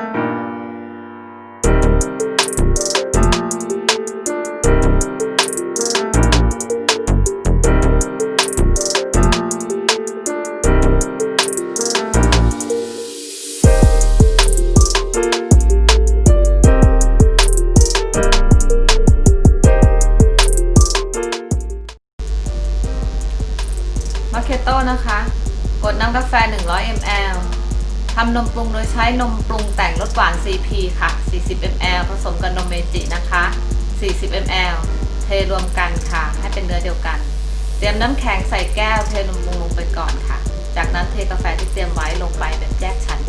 มาเคโต้นะคะ กดน้ำกาแฟ 100 ml ทำนมปรุงโดยใช้นมปรุงแต่งรสหวาน CP ค่ะ 40 ml ผสมกับนมเมจินะคะ 40 ml เทรวมกันค่ะ ให้เป็นเนื้อเดียวกัน เตรียมน้ำแข็งใส่แก้วเทนมปรุงลงไปก่อนค่ะ จากนั้นเทกาแฟที่เตรียมไว้ลงไปแบบแยกชั้น